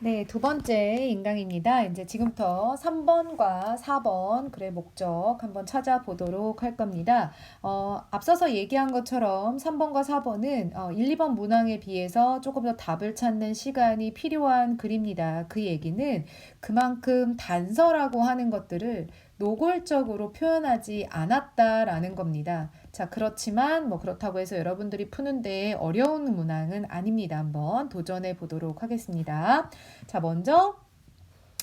네, 두 번째 인강입니다. 이제 지금부터 3번과 4번 글의 목적 한번 찾아보도록 할 겁니다. 어, 앞서서 얘기한 것처럼 3번과 4번은 어, 1, 2번 문항에 비해서 조금 더 답을 찾는 시간이 필요한 글입니다. 그 얘기는 그만큼 단서라고 하는 것들을 노골적으로 표현하지 않았다라는 겁니다. 자, 그렇지만 뭐 그렇다고 해서 여러분들이 푸는데 어려운 문항은 아닙니다. 한번 도전해 보도록 하겠습니다. 자, 먼저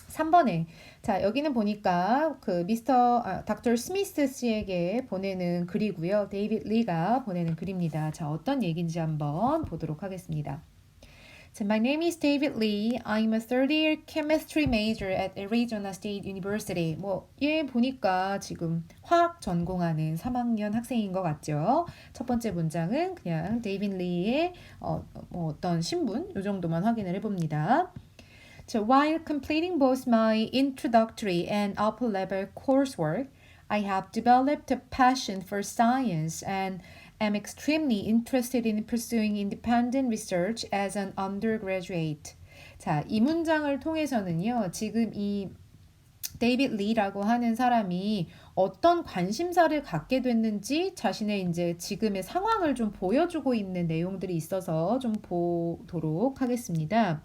3번에 자, 여기는 보니까 그 미스터 아, 닥터 스미스 씨에게 보내는 글이고요. 데이빗 리가 보내는 글입니다. 자, 어떤 얘기인지 한번 보도록 하겠습니다. So my name is David Lee. I'm a third year chemistry major at Arizona State University. 뭐, 얘 보니까 지금 화학 전공하는 3학년 학생인 것 같죠? 첫 번째 문장은 그냥 데이빗 리의 어, 뭐 어떤 신분 요 정도만 확인을 해봅니다. So while completing both my introductory and upper level coursework, I have developed a passion for science and am extremely interested in pursuing independent research as an undergraduate. 자, 이 문장을 통해서는요, 지금 이 데이빗 리라고 하는 사람이 어떤 관심사를 갖게 됐는지 자신의 이제 지금의 상황을 좀 보여주고 있는 내용들이 있어서 좀 보도록 하겠습니다.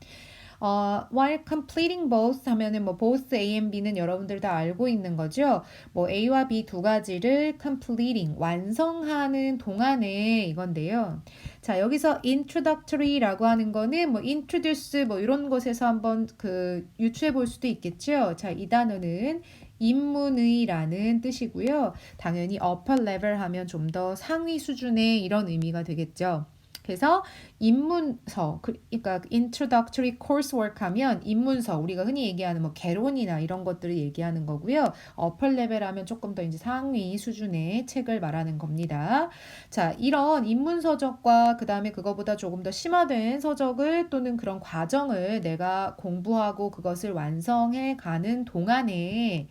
어, while completing both 하면은 뭐 both A and B는 여러분들 다 알고 있는 거죠. 뭐 A와 B 두 가지를 completing 완성하는 동안에 이건데요. 자, 여기서 introductory라고 하는 거는 뭐 introduce 뭐 이런 것에서 한번 그 유추해 볼 수도 있겠죠. 자, 이 단어는 입문의라는 뜻이고요. 당연히 upper level 하면 좀 더 상위 수준의 이런 의미가 되겠죠. 그래서 입문서, 그러니까 introductory coursework 하면 입문서, 우리가 흔히 얘기하는 뭐 개론이나 이런 것들을 얘기하는 거고요. upper level 하면 조금 더 이제 상위 수준의 책을 말하는 겁니다. 자, 이런 입문 서적과 그 다음에 그거보다 조금 더 심화된 서적을 또는 그런 과정을 내가 공부하고 그것을 완성해 가는 동안에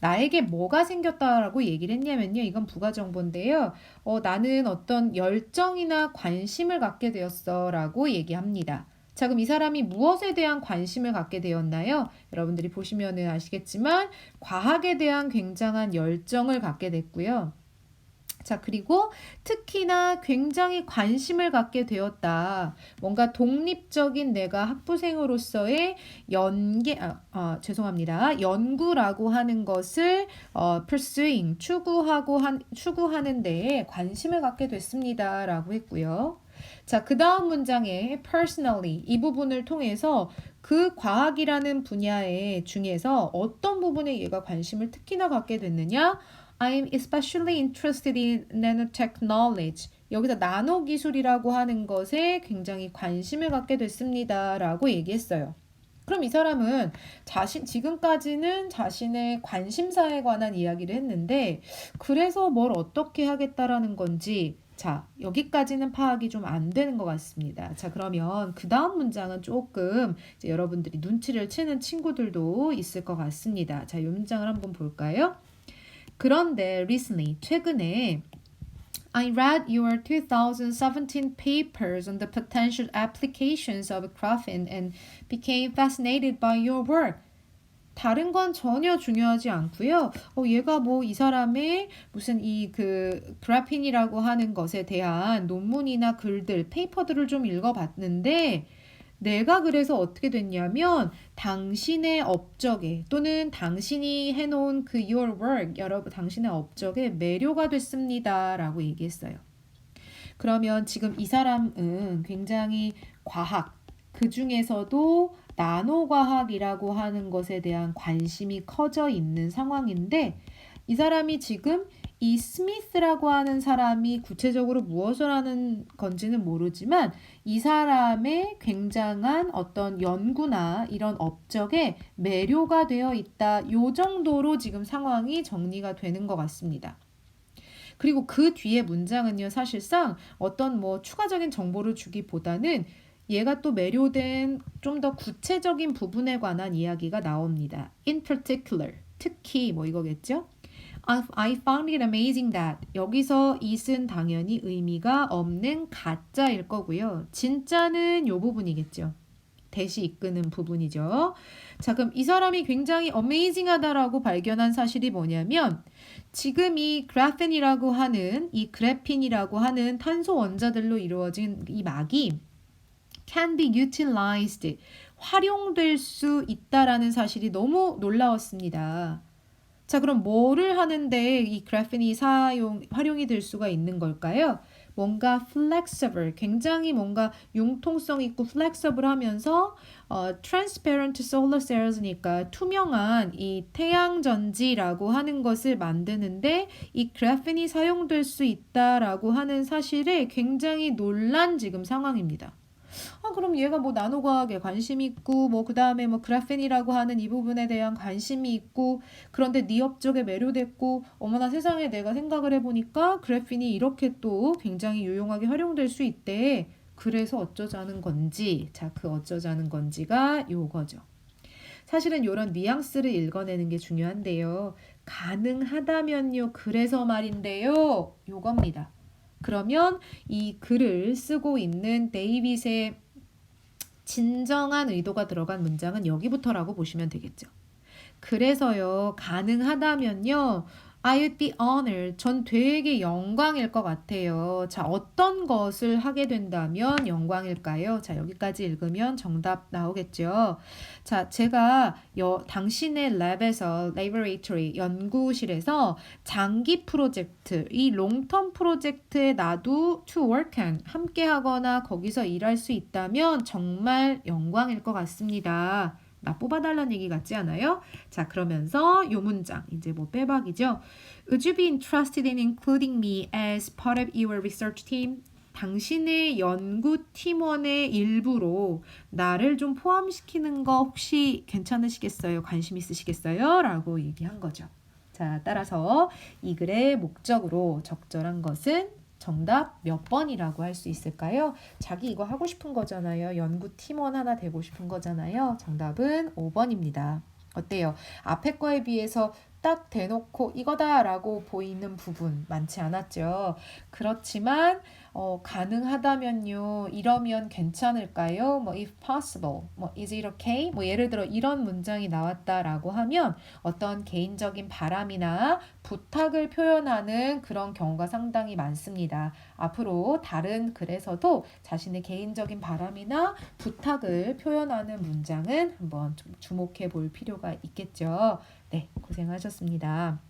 나에게 뭐가 생겼다라고 얘기를 했냐면요. 이건 부가 정보인데요. 어, 나는 어떤 열정이나 관심을 갖게 되었어 라고 얘기합니다. 자, 그럼 이 사람이 무엇에 대한 관심을 갖게 되었나요? 여러분들이 보시면은 아시겠지만 과학에 대한 굉장한 열정을 갖게 됐고요. 자, 그리고 특히나 굉장히 관심을 갖게 되었다. 뭔가 독립적인 내가 학부생으로서의 연계, 아, 아, 죄송합니다. 연구라고 하는 것을 어, pursuing, 추구하고 한, 추구하는 데에 관심을 갖게 됐습니다. 라고 했고요. 자, 그 다음 문장에 personally 이 부분을 통해서 그 과학이라는 분야의 중에서 어떤 부분에 얘가 관심을 특히나 갖게 됐느냐? I'm especially interested in nanotechnology. 여기서 나노 기술이라고 하는 것에 굉장히 관심을 갖게 됐습니다. 라고 얘기했어요. 그럼 이 사람은 자신, 지금까지는 자신의 관심사에 관한 이야기를 했는데, 그래서 뭘 어떻게 하겠다라는 건지, 자, 여기까지는 파악이 좀 안 되는 것 같습니다. 자, 그러면 그 다음 문장은 조금 여러분들이 눈치를 채는 친구들도 있을 것 같습니다. 자, 이 문장을 한번 볼까요? 그런데 recently 최근에 I read your 2017 papers on the potential applications of graphene and became fascinated by your work. 다른 건 전혀 중요하지 않고요. 어, 얘가 뭐 이 사람의 무슨 이 그 그래핀이라고 하는 것에 대한 논문이나 글들, 페이퍼들을 좀 읽어봤는데 내가 그래서 어떻게 됐냐면 당신의 업적에 또는 당신이 해놓은 그 your work 여러분 당신의 업적에 매료가 됐습니다라고 얘기했어요. 그러면 지금 이 사람은 굉장히 과학 그 중에서도 나노과학이라고 하는 것에 대한 관심이 커져 있는 상황인데 이 사람이 지금 이 스미스라고 하는 사람이 구체적으로 무엇을 하는 건지는 모르지만 이 사람의 굉장한 어떤 연구나 이런 업적에 매료가 되어 있다. 요 정도로 지금 상황이 정리가 되는 것 같습니다. 그리고 그 뒤에 문장은요, 사실상 어떤 뭐 추가적인 정보를 주기보다는 얘가 또 매료된 좀 더 구체적인 부분에 관한 이야기가 나옵니다. In particular, 특히 뭐 이거겠죠? I found it amazing that 여기서 it은 당연히 의미가 없는 가짜일 거고요. 진짜는 요 부분이겠죠. 대시 이끄는 부분이죠. 자, 그럼 이 사람이 굉장히 어메이징하다라고 발견한 사실이 뭐냐면 지금 이 그래핀이라고 하는 이 그래핀이라고 하는 탄소 원자들로 이루어진 이 막이 can be utilized 활용될 수 있다라는 사실이 너무 놀라웠습니다. 자, 그럼 뭐를 하는데 이 그래핀이 사용 활용이 될 수가 있는 걸까요? 뭔가 flexible, 굉장히 뭔가 융통성 있고 flexible 하면서 어, transparent solar cells니까 투명한 이 태양 전지라고 하는 것을 만드는데 이 그래핀이 사용될 수 있다라고 하는 사실에 굉장히 놀란 지금 상황입니다. 아, 그럼 얘가 뭐 나노과학에 관심 있고 뭐 그 다음에 뭐 그래핀이라고 하는 이 부분에 대한 관심이 있고 그런데 네 업적에 매료됐고 어머나 세상에 내가 생각을 해보니까 그래핀이 이렇게 또 굉장히 유용하게 활용될 수 있대. 그래서 어쩌자는 건지 자 그 어쩌자는 건지가 요거죠. 사실은 이런 뉘앙스를 읽어내는 게 중요한데요. 가능하다면요. 그래서 말인데요. 요겁니다. 그러면 이 글을 쓰고 있는 데이빗의 진정한 의도가 들어간 문장은 여기부터라고 보시면 되겠죠. 그래서요, 가능하다면요, I would be honored. 전 되게 영광일 것 같아요. 자, 어떤 것을 하게 된다면 영광일까요? 자, 여기까지 읽으면 정답 나오겠죠. 자, 제가 여, 당신의 랩에서, laboratory, 연구실에서 장기 프로젝트, 이 롱텀 프로젝트에 나도 to work on, 함께 하거나 거기서 일할 수 있다면 정말 영광일 것 같습니다. 나 뽑아달라는 얘기 같지 않아요? 자, 그러면서 요 문장, 이제 뭐 빼박이죠. Would you be interested in including me as part of your research team? 당신의 연구 팀원의 일부로 나를 좀 포함시키는 거 혹시 괜찮으시겠어요? 관심 있으시겠어요? 라고 얘기한 거죠. 자, 따라서 이 글의 목적으로 적절한 것은 정답 몇 번이라고 할 수 있을까요? 자기 이거 하고 싶은 거잖아요. 연구 팀원 하나 되고 싶은 거잖아요. 정답은 5번입니다. 어때요? 앞에 거에 비해서 딱 대놓고 이거다라고 보이는 부분 많지 않았죠. 그렇지만 어, 가능하다면요. 이러면 괜찮을까요? 뭐 if possible, 뭐 is it okay? 뭐 예를 들어 이런 문장이 나왔다라고 하면 어떤 개인적인 바람이나 부탁을 표현하는 그런 경우가 상당히 많습니다. 앞으로 다른 글에서도 자신의 개인적인 바람이나 부탁을 표현하는 문장은 한번 좀 주목해 볼 필요가 있겠죠. 네, 고생하셨습니다.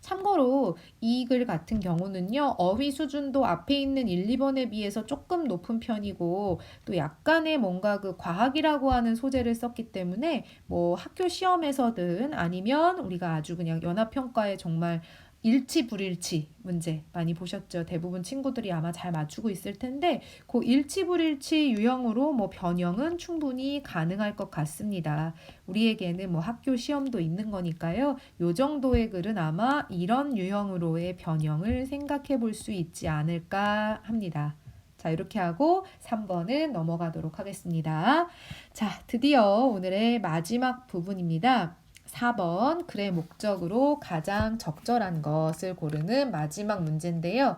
참고로 이 글 같은 경우는요, 어휘 수준도 앞에 있는 1, 2번에 비해서 조금 높은 편이고, 또 약간의 뭔가 그 과학이라고 하는 소재를 썼기 때문에, 뭐 학교 시험에서든 아니면 우리가 아주 그냥 연합평가에 정말 일치 불일치 문제 많이 보셨죠? 대부분 친구들이 아마 잘 맞추고 있을 텐데 그 일치 불일치 유형으로 뭐 변형은 충분히 가능할 것 같습니다. 우리에게는 뭐 학교 시험도 있는 거니까요. 요 정도의 글은 아마 이런 유형으로의 변형을 생각해 볼 수 있지 않을까 합니다. 자, 이렇게 하고 3번은 넘어가도록 하겠습니다. 자, 드디어 오늘의 마지막 부분입니다. 4번 글의 목적으로 가장 적절한 것을 고르는 마지막 문제인데요.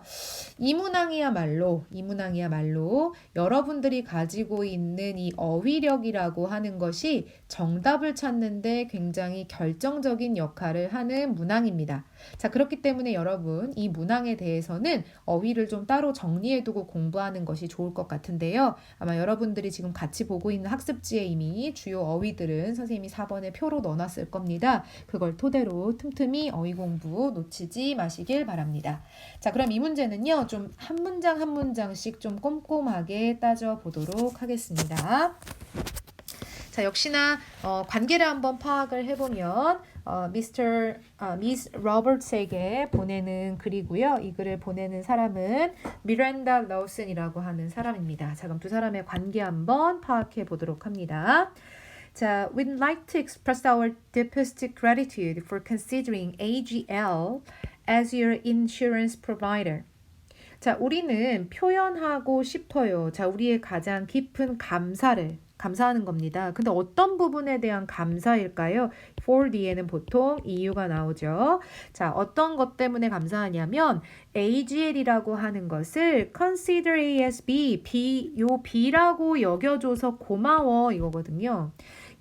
이 문항이야말로 이 문항이야말로 여러분들이 가지고 있는 이 어휘력이라고 하는 것이 정답을 찾는 데 굉장히 결정적인 역할을 하는 문항입니다. 자, 그렇기 때문에 여러분 이 문항에 대해서는 어휘를 좀 따로 정리해 두고 공부하는 것이 좋을 것 같은데요. 아마 여러분들이 지금 같이 보고 있는 학습지에 이미 주요 어휘들은 선생님이 4번에 표로 넣어놨을 겁니다. 그걸 토대로 틈틈이 어휘 공부 놓치지 마시길 바랍니다. 자, 그럼 이 문제는요. 좀 한 문장 한 문장씩 좀 꼼꼼하게 따져 보도록 하겠습니다. 자, 역시나 어, 관계를 한번 파악을 해보면 어, 미스터 아, 미스 로버트에게 보내는 글이고요. 이 글을 보내는 사람은 미란다 러슨이라고 하는 사람입니다. 자, 그럼 두 사람의 관계 한번 파악해 보도록 합니다. 자, we'd like to express our deepest gratitude for considering AGL as your insurance provider. 자, 우리는 표현하고 싶어요. 자, 우리의 가장 깊은 감사를 감사하는 겁니다. 근데 어떤 부분에 대한 감사일까요? for 뒤에는 보통 이유가 나오죠. 자, 어떤 것 때문에 감사하냐면 AGL이라고 하는 것을 consider A as B, B, 요 B라고 여겨줘서 고마워 이거거든요.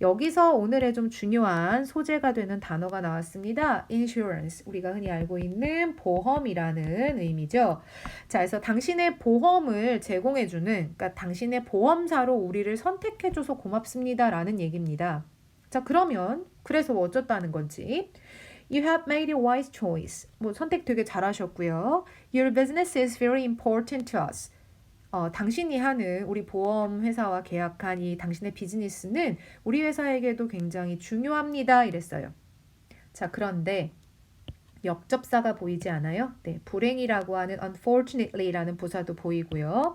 여기서 오늘의 좀 중요한 소재가 되는 단어가 나왔습니다. insurance. 우리가 흔히 알고 있는 보험이라는 의미죠. 자, 그래서 당신의 보험을 제공해 주는, 그러니까 당신의 보험사로 우리를 선택해 줘서 고맙습니다라는 얘기입니다. 자, 그러면 그래서 뭐 어쩌다는 건지. You have made a wise choice. 뭐 선택 되게 잘하셨고요. Your business is very important to us. 어, 당신이 하는 우리 보험 회사와 계약한 이 당신의 비즈니스는 우리 회사에게도 굉장히 중요합니다. 이랬어요. 자, 그런데 역접사가 보이지 않아요? 네, 불행이라고 하는 unfortunately라는 부사도 보이고요.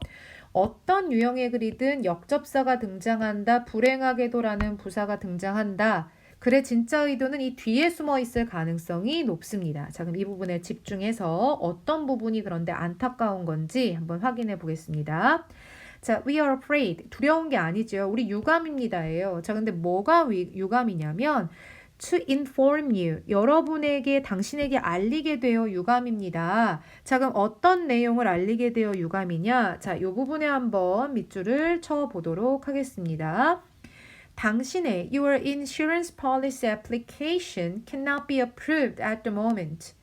어떤 유형의 글이든 역접사가 등장한다, 불행하게도라는 부사가 등장한다. 그래 진짜 의도는 이 뒤에 숨어 있을 가능성이 높습니다. 자, 그럼 이 부분에 집중해서 어떤 부분이 그런데 안타까운 건지 한번 확인해 보겠습니다. 자, we are afraid. 두려운 게 아니죠. 우리 유감입니다예요. 자, 근데 뭐가 위, 유감이냐면 to inform you. 여러분에게 당신에게 알리게 되어 유감입니다. 자, 그럼 어떤 내용을 알리게 되어 유감이냐? 자, 이 부분에 한번 밑줄을 쳐 보도록 하겠습니다. 당신의 your insurance policy application cannot be approved at the moment.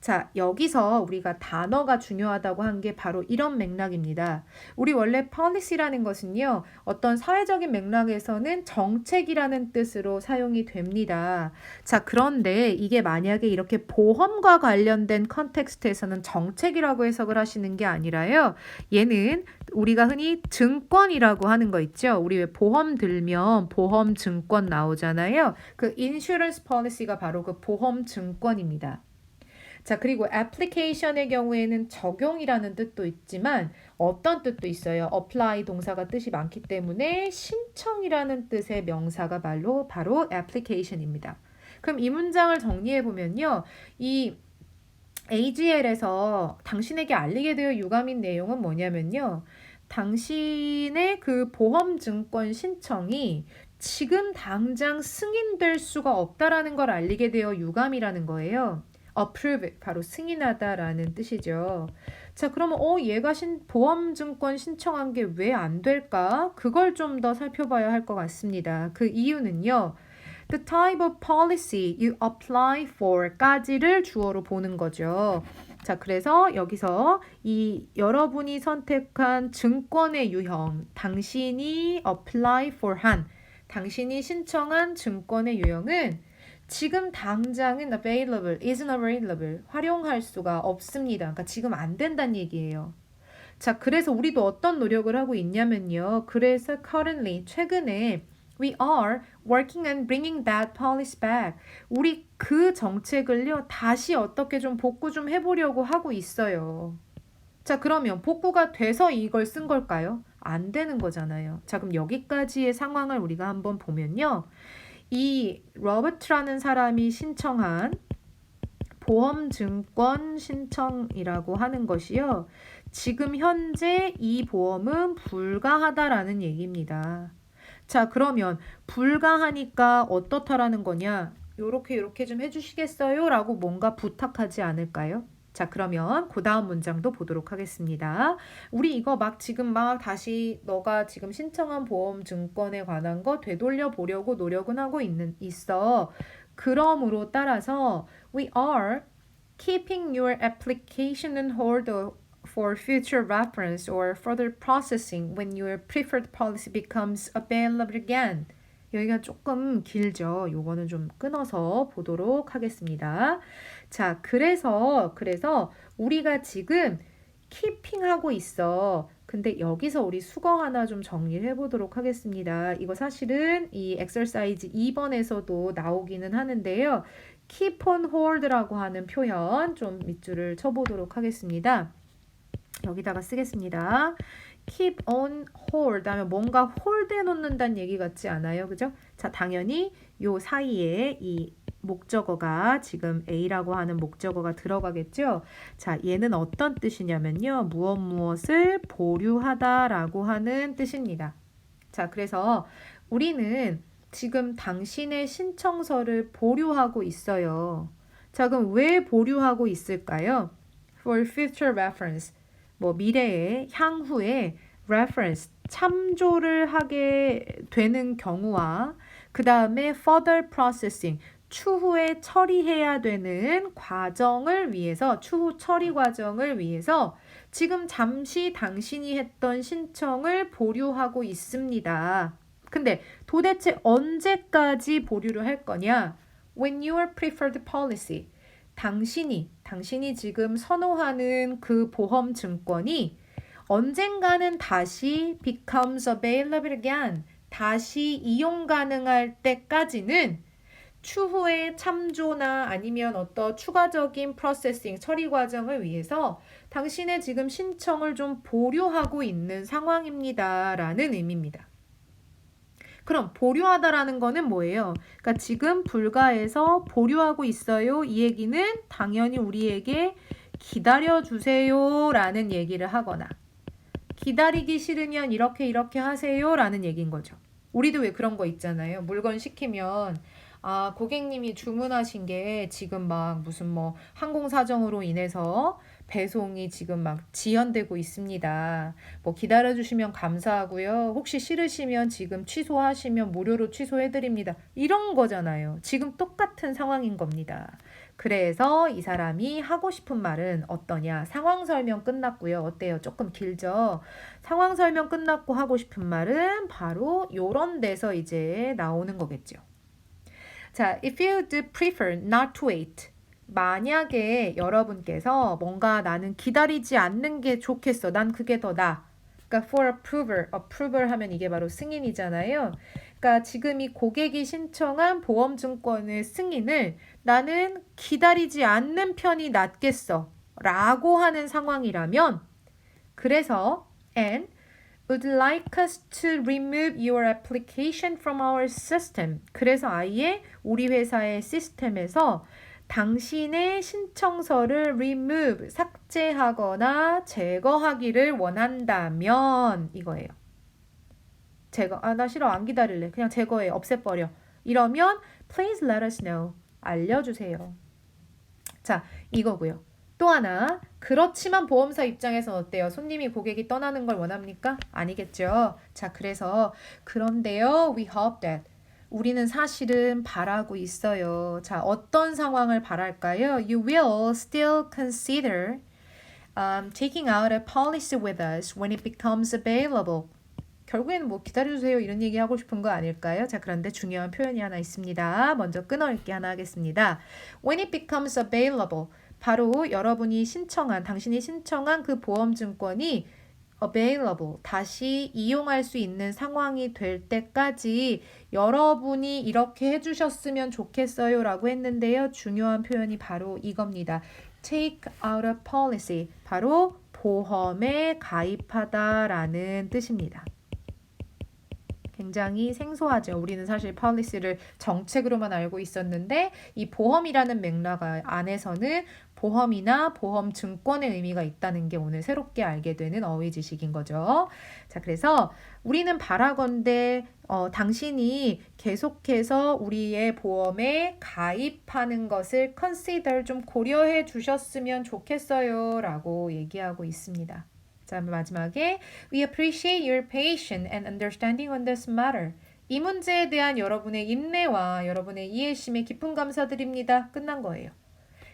자, 여기서 우리가 단어가 중요하다고 한 게 바로 이런 맥락입니다. 우리 원래 policy라는 것은요, 어떤 사회적인 맥락에서는 정책이라는 뜻으로 사용이 됩니다. 자, 그런데 이게 만약에 이렇게 보험과 관련된 컨텍스트에서는 정책이라고 해석을 하시는 게 아니라요, 얘는 우리가 흔히 증권이라고 하는 거 있죠. 우리 왜 보험 들면 보험 증권 나오잖아요. 그 insurance policy가 바로 그 보험 증권입니다. 자, 그리고 애플리케이션의 경우에는 적용이라는 뜻도 있지만 어떤 뜻도 있어요. apply 동사가 뜻이 많기 때문에 신청이라는 뜻의 명사가 바로 바로 application입니다. 그럼 이 문장을 정리해 보면요. 이 AGL에서 당신에게 알리게 되어 유감인 내용은 뭐냐면요. 당신의 그 보험증권 신청이 지금 당장 승인될 수가 없다라는 걸 알리게 되어 유감이라는 거예요. Approve 바로 승인하다라는 뜻이죠. 자, 그러면 어 얘가 신 보험 증권 신청한 게 왜 안 될까? 그걸 좀 더 살펴봐야 할 것 같습니다. 그 이유는요. The type of policy you apply for까지를 주어로 보는 거죠. 자, 그래서 여기서 이 여러분이 선택한 증권의 유형, 당신이 apply for 한, 당신이 신청한 증권의 유형은 지금 당장은 available, isn't available, 활용할 수가 없습니다. 그러니까 지금 안 된다는 얘기예요. 자, 그래서 우리도 어떤 노력을 하고 있냐면요. 그래서 currently, 최근에 we are working on bringing that policy back. 우리 그 정책을요, 다시 어떻게 좀 복구 좀 해보려고 하고 있어요. 자, 그러면 복구가 돼서 이걸 쓴 걸까요? 안 되는 거잖아요. 자, 그럼 여기까지의 상황을 우리가 한번 보면요. 이 로버트라는 사람이 신청한 보험증권 신청이라고 하는 것이요. 지금 현재 이 보험은 불가하다라는 얘기입니다. 자, 그러면 불가하니까 어떻다라는 거냐? 요렇게 요렇게 좀 해주시겠어요? 라고 뭔가 부탁하지 않을까요? 자, 그러면 그 다음 문장도 보도록 하겠습니다. 우리 이거 막 지금 막 다시 너가 지금 신청한 보험 증권에 관한 거 되돌려 보려고 노력은 하고 있는 있어. 그러므로 따라서 we are keeping your application on hold for future reference or further processing when your preferred policy becomes available again. 여기가 조금 길죠. 요거는 좀 끊어서 보도록 하겠습니다. 자, 그래서, 그래서 우리가 지금 키핑하고 있어. 근데 여기서 우리 수거 하나 좀 정리를 해보도록 하겠습니다. 이거 사실은 이 엑설사이즈 2번에서도 나오기는 하는데요. keep on hold라고 하는 표현 좀 밑줄을 쳐보도록 하겠습니다. 여기다가 쓰겠습니다. keep on hold 하면 뭔가 홀드해 놓는다는 얘기 같지 않아요? 그죠? 자, 당연히 요 사이에 이 목적어가 지금 A라고 하는 목적어가 들어가겠죠? 자, 얘는 어떤 뜻이냐면요. 무엇 무엇을 보류하다라고 하는 뜻입니다. 자, 그래서 우리는 지금 당신의 신청서를 보류하고 있어요. 자, 그럼 왜 보류하고 있을까요? For future reference. 뭐 미래에 향후에 reference 참조를 하게 되는 경우와 그 다음에 further processing 추후에 처리해야 되는 과정을 위해서 추후 처리 과정을 위해서 지금 잠시 당신이 했던 신청을 보류하고 있습니다. 근데 도대체 언제까지 보류를 할 거냐? When your preferred policy 당신이 당신이 지금 선호하는 그 보험 증권이 언젠가는 다시 becomes available again 다시 이용 가능할 때까지는 추후에 참조나 아니면 어떤 추가적인 프로세싱 처리 과정을 위해서 당신의 지금 신청을 좀 보류하고 있는 상황입니다라는 의미입니다. 그럼 보류하다라는 거는 뭐예요? 그러니까 지금 불가에서 보류하고 있어요. 이 얘기는 당연히 우리에게 기다려 주세요라는 얘기를 하거나 기다리기 싫으면 이렇게 이렇게 하세요라는 얘기인 거죠. 우리도 왜 그런 거 있잖아요. 물건 시키면 아, 고객님이 주문하신 게 지금 막 무슨 뭐 항공 사정으로 인해서 배송이 지금 막 지연되고 있습니다. 뭐 기다려 주시면 감사하고요. 혹시 싫으시면 지금 취소하시면 무료로 취소해 드립니다. 이런 거잖아요. 지금 똑같은 상황인 겁니다. 그래서 이 사람이 하고 싶은 말은 어떠냐? 상황 설명 끝났고요. 어때요? 조금 길죠? 상황 설명 끝났고 하고 싶은 말은 바로 요런 데서 이제 나오는 거겠죠. 자, if you'd prefer not to wait. 만약에 여러분께서 뭔가 나는 기다리지 않는 게 좋겠어. 난 그게 더 나. 그러니까 for approval, approval 하면 이게 바로 승인이잖아요. 그러니까 지금 이 고객이 신청한 보험증권의 승인을 나는 기다리지 않는 편이 낫겠어. 라고 하는 상황이라면 그래서 and would like us to remove your application from our system. 그래서 아예 우리 회사의 시스템에서 당신의 신청서를 remove, 삭제하거나 제거하기를 원한다면 이거예요. 제거, 아, 나 싫어. 안 기다릴래. 그냥 제거해. 없애버려. 이러면 please let us know. 알려주세요. 자, 이거고요. 또 하나, 그렇지만 보험사 입장에서 어때요? 손님이 고객이 떠나는 걸 원합니까? 아니겠죠. 자, 그래서 그런데요, we hope that 우리는 사실은 바라고 있어요. 자, 어떤 상황을 바랄까요? You will still consider um, taking out a policy with us when it becomes available. 결국에는 뭐 기다려주세요 이런 얘기 하고 싶은 거 아닐까요? 자 그런데 중요한 표현이 하나 있습니다. 먼저 끊어읽기 하나 하겠습니다. When it becomes available 바로 여러분이 신청한 당신이 신청한 그 보험증권이 available 다시 이용할 수 있는 상황이 될 때까지 여러분이 이렇게 해주셨으면 좋겠어요라고 했는데요. 중요한 표현이 바로 이겁니다. take out a policy 바로 보험에 가입하다라는 뜻입니다. 굉장히 생소하죠. 우리는 사실 폴리시를 정책으로만 알고 있었는데 이 보험이라는 맥락 안에서는 보험이나 보험 증권의 의미가 있다는 게 오늘 새롭게 알게 되는 어휘 지식인 거죠. 자, 그래서 우리는 바라건대 어, 당신이 계속해서 우리의 보험에 가입하는 것을 consider 좀 고려해 주셨으면 좋겠어요. 라고 얘기하고 있습니다. 자, 마지막에 We appreciate your patience and understanding on this matter. 이 문제에 대한 여러분의 인내와 여러분의 이해심에 깊은 감사드립니다. 끝난 거예요.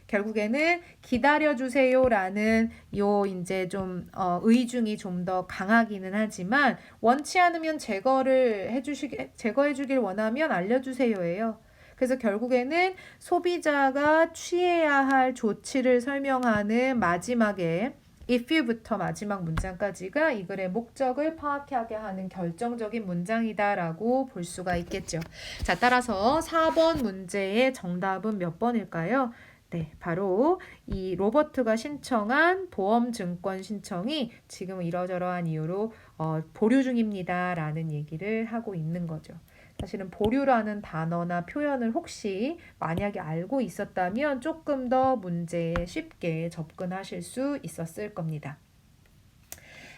결국에는 기다려주세요라는 요 이제 좀 어, 의중이 좀 더 강하기는 하지만 원치 않으면 제거를 해주시 제거해주길 원하면 알려주세요예요. 그래서 결국에는 소비자가 취해야 할 조치를 설명하는 마지막에 if you부터 마지막 문장까지가 이 글의 목적을 파악하게 하는 결정적인 문장이다라고 볼 수가 있겠죠. 자, 따라서 4번 문제의 정답은 몇 번일까요? 네, 바로 이 로버트가 신청한 보험증권 신청이 지금 이러저러한 이유로 어, 보류 중입니다라는 얘기를 하고 있는 거죠. 사실은 보류라는 단어나 표현을 혹시 만약에 알고 있었다면 조금 더 문제에 쉽게 접근하실 수 있었을 겁니다.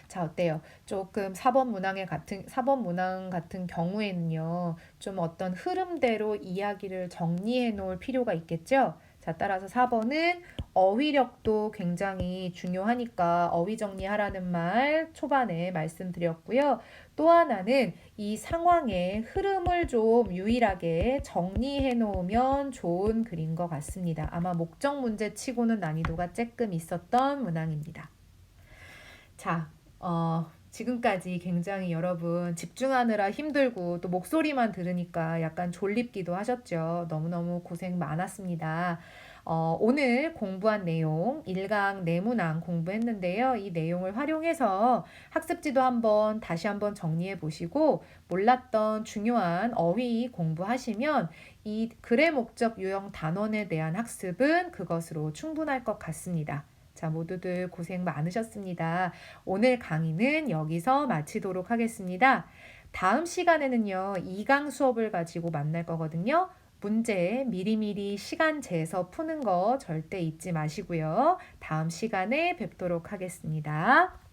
자, 어때요? 조금 4번 문항의 같은 4번 문항 같은 경우에는요. 좀 어떤 흐름대로 이야기를 정리해 놓을 필요가 있겠죠? 자, 따라서 4번은 어휘력도 굉장히 중요하니까 어휘 정리하라는 말 초반에 말씀드렸고요. 또 하나는 이 상황의 흐름을 좀 유일하게 정리해 놓으면 좋은 글인 것 같습니다. 아마 목적 문제 치고는 난이도가 조금 있었던 문항입니다. 자, 어, 지금까지 굉장히 여러분 집중하느라 힘들고 또 목소리만 들으니까 약간 졸립기도 하셨죠. 너무너무 고생 많았습니다. 어, 오늘 공부한 내용 1강 내문항 공부했는데요. 이 내용을 활용해서 학습지도 한번 다시 한번 정리해 보시고 몰랐던 중요한 어휘 공부하시면 이 글의 목적 유형 단원에 대한 학습은 그것으로 충분할 것 같습니다. 자, 모두들 고생 많으셨습니다. 오늘 강의는 여기서 마치도록 하겠습니다. 다음 시간에는요, 2강 수업을 가지고 만날 거거든요. 문제 미리미리 시간 재서 푸는 거 절대 잊지 마시고요. 다음 시간에 뵙도록 하겠습니다.